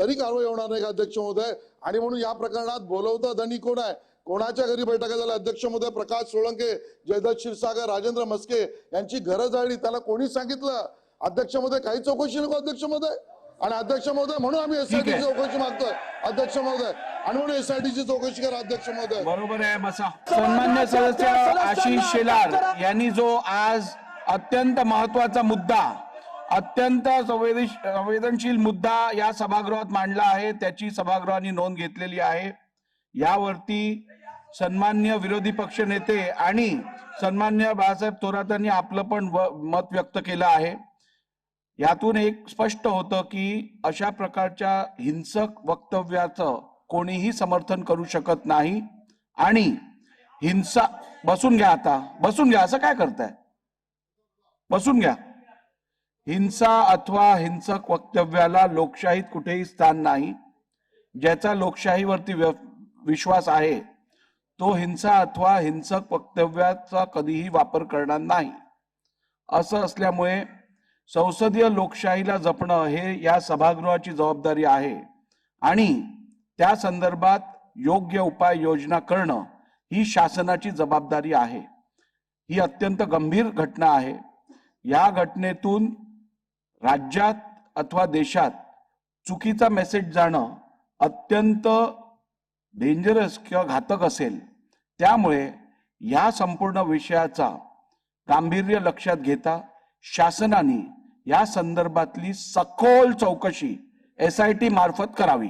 तरी कारवाई होणार नाही का अध्यक्ष महोदय? आणि म्हणून या प्रकरणात बोलवता धनी कोण आहे? कोणाच्या घरी बैठका झाल्या अध्यक्ष महोदय प्रकाश सोळंके जयदत्त क्षीरसागर राजेंद्र मस्के यांची घरं जाळली त्याला कोणी सांगितलं? अध्यक्ष महोदय काही चौकशी नको अध्यक्ष महोदय? आणि अध्यक्ष महोदय म्हणून आम्ही एसआयटी. चौकशी मागतोय. अध्यक्ष महोदय आणि म्हणून एसआयटी ची चौकशी करा अध्यक्ष महोदय. बरोबर आहे बसा. सन्मान्य सदस्य आशिष शेलार यांनी जो आज अत्यंत महत्त्वाचा मुद्दा अत्यंत संवेदश- संवेदनशील मुद्दा या सभागृहात मांडला आहे. त्याची सभागृहाने नोंद घेतलेली आहे. यावरती सन्मान्य विरोधी पक्ष नेते आणि सन्मान्य बाळासाहेब थोरातांनी आपलं पण व- मत व्यक्त केलं आहे. यातून एक स्पष्ट होतं की अशा प्रकारच्या हिंसक वक्तव्याचं कोणीही समर्थन करू शकत नाही. आणि हिंसा बसून घ्या आता. बसून घ्या. असं काय करताय? बसून घ्या. हिंसा अथवा हिंसक वक्तव्याला लोकशाहीत कुठेही स्थान नाही ज्याचा लोकशाहीवरती व्य- विश्वास आहे तो हिंसा अथवा हिंसक वक्तव्याचा कधीही वापर करणार नाही. असं असल्यामुळे संसदीय लोकशाहीला जपणं हे या सभागृहाची जबाबदारी आहे आणि त्या संदर्भात योग्य उपाय योजना करणं ही शासनाची जबाबदारी आहे. ही अत्यंत गंभीर घटना आहे. या घटनेतून राज्यात अथवा देशात चुकीचा मेसेज जाणं अत्यंत डेंजरस किंवा घातक असेल. त्यामुळे ह्या संपूर्ण विषयाचा गांभीर्य लक्षात घेता शासनाने या संदर्भातली सखोल चौकशी एस आय टी मार्फत करावी.